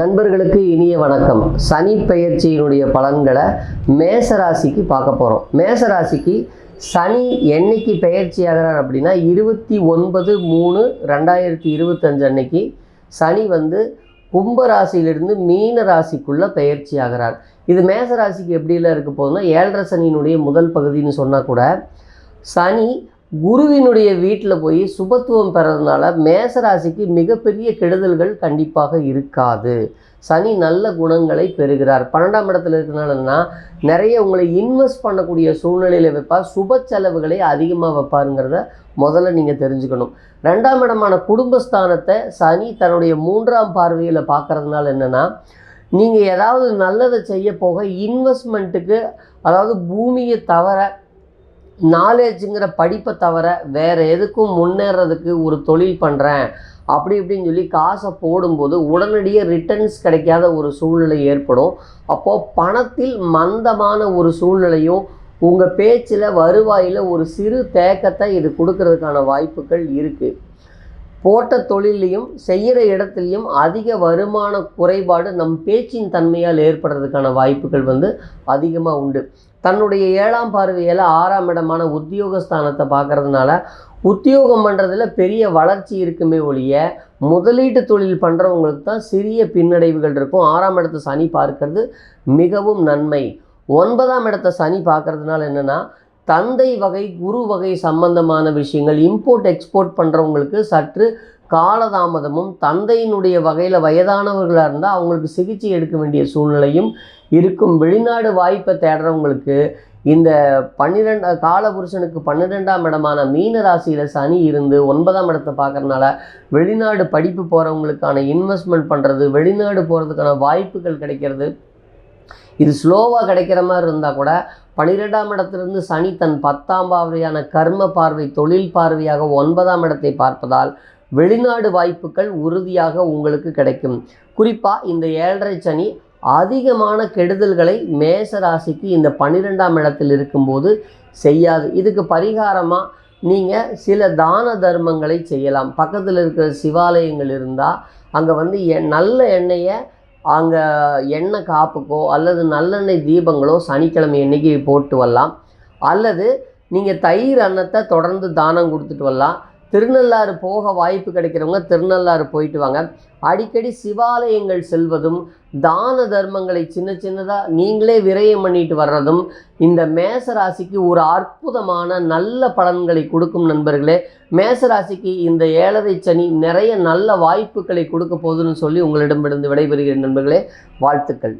நண்பர்களுக்கு இனிய வணக்கம். சனி பெயர்ச்சியினுடைய பலன்களை மேசராசிக்கு பார்க்க போகிறோம் மேசராசிக்கு சனி என்னைக்கு பெயர்ச்சி ஆகிறார் அப்படின்னா இருபத்தி ஒன்பது மூணு ரெண்டாயிரத்தி இருபத்தஞ்சு அன்னைக்கு சனி வந்து கும்பராசியிலிருந்து மீன ராசிக்குள்ளே பெயர்ச்சி ஆகிறார். இது மேசராசிக்கு எப்படிலாம் இருக்க போகுதுன்னா ஏழரை சனியினுடைய முதல் பகுதின்னு சொன்னால் கூட சனி குருவினுடைய வீட்டில் போய் சுபத்துவம் பெறதுனால மேசராசிக்கு மிகப்பெரிய கெடுதல்கள் கண்டிப்பாக இருக்காது. சனி நல்ல குணங்களை பெறுகிறார். பன்னெண்டாம் இடத்துல இருக்கிறனாலன்னா நிறைய உங்களை இன்வெஸ்ட் பண்ணக்கூடிய சூழ்நிலையில் வைப்பார் சுப செலவுகளை அதிகமாக வைப்பாருங்கிறத முதல்ல நீங்கள் தெரிஞ்சுக்கணும். ரெண்டாம் இடமான குடும்பஸ்தானத்தை சனி தன்னுடைய மூன்றாம் பார்வையில் பார்க்கறதுனால என்னென்னா நீங்கள் ஏதாவது நல்லதை செய்ய போக இன்வெஸ்ட்மெண்ட்டுக்கு அதாவது பூமியை தவிர நாலேஜுங்கிற படிப்பை தவிர வேறு எதுக்கும் முன்னேறதுக்கு ஒரு தொழில் பண்ணுறேன் அப்படி இப்படின்னு சொல்லி காசை போடும்போது உடனடியாக ரிட்டர்ன்ஸ் கிடைக்காத ஒரு சூழ்நிலை ஏற்படும். அப்போது பணத்தில் மந்தமான ஒரு சூழ்நிலையும் உங்கள் பேச்சில் வருவாயில் ஒரு சிறு தேக்கத்தை இது கொடுக்கறதுக்கான வாய்ப்புகள் இருக்குது போட்ட தொழிலையும் செய்கிற இடத்துலையும் அதிக வருமான குறைபாடு நம் பேச்சின் தன்மையால் ஏற்படுறதுக்கான வாய்ப்புகள் வந்து அதிகமாக உண்டு. தன்னுடைய ஏழாம் பார்வையில் ஆறாம் இடமான உத்தியோகஸ்தானத்தை பார்க்குறதுனால உத்தியோகம் பண்ணுறதுல பெரிய வளர்ச்சி இருக்குமே ஒழிய முதலீட்டு தொழில் பண்ணுறவங்களுக்கு தான் சிறிய பின்னடைவுகள் இருக்கும். ஆறாம் இடத்தை சனி பார்க்கறது மிகவும் நன்மை. ஒன்பதாம் இடத்தை சனி பார்க்கறதுனால என்னென்னா தந்தை வகை குரு வகை சம்பந்தமான விஷயங்கள் இம்போர்ட் எக்ஸ்போர்ட் பண்ணுறவங்களுக்கு சற்று காலதாமதமும் தந்தையினுடைய வகையில் வயதானவர்களாக இருந்தால் அவங்களுக்கு சிகிச்சை எடுக்க வேண்டிய சூழ்நிலையும் இருக்கும். வெளிநாடு வாய்ப்பை தேடுறவங்களுக்கு இந்த பன்னிரெண்டு காலபுருஷனுக்கு பன்னிரெண்டாம் இடமான மீன ராசியில் சனி இருந்து ஒன்பதாம் இடத்தை பார்க்குறனால வெளிநாடு படிப்பு போகிறவங்களுக்கான இன்வெஸ்ட்மெண்ட் பண்ணுறது வெளிநாடு போகிறதுக்கான வாய்ப்புகள் கிடைக்கிறது. இது ஸ்லோவாக கிடைக்கிற மாதிரி இருந்தால் கூட பன்னிரெண்டாம் இடத்திலிருந்து சனி தன் பத்தாம் பார்வையான கர்ம பார்வை தொழில் பார்வையாக ஒன்பதாம் இடத்தை பார்ப்பதால் வெளிநாடு வாய்ப்புகள் உறுதியாக உங்களுக்கு கிடைக்கும். குறிப்பாக இந்த ஏழரை சனி அதிகமான கெடுதல்களை மேச ராசிக்கு இந்த பன்னிரெண்டாம் இடத்தில் இருக்கும்போது செய்யாது. இதுக்கு பரிகாரமாக நீங்கள் சில தான தர்மங்களை செய்யலாம். பக்கத்தில் இருக்கிற சிவாலயங்கள் இருந்தால் அங்கே வந்து நல்ல எண்ணெயை அங்கே எண்ணெய் காப்புக்கோ அல்லது நல்லெண்ணெய் தீபங்களோ சனிக்கிழமை எண்ணெய்க்கு போட்டு வரலாம். அல்லது நீங்கள் தயிர் அன்னத்தை தொடர்ந்து தானம் கொடுத்துட்டு வரலாம். திருநள்ளாறு போக வாய்ப்பு கிடைக்கிறவங்க திருநள்ளாறு போயிட்டு வாங்க. அடிக்கடி சிவாலயங்கள் செல்வதும் தான தர்மங்களை சின்ன சின்னதாக நீங்களே விரயம் பண்ணிட்டு வர்றதும் இந்த மேசராசிக்கு ஒரு அற்புதமான நல்ல பலன்களை கொடுக்கும் நண்பர்களே. மேசராசிக்கு இந்த ஏழரை சனி நிறைய நல்ல வாய்ப்புகளை கொடுக்க போகுதுன்னு சொல்லி உங்களிடமிருந்து விடைபெறுகிறேன் நண்பர்களே. வாழ்த்துக்கள்.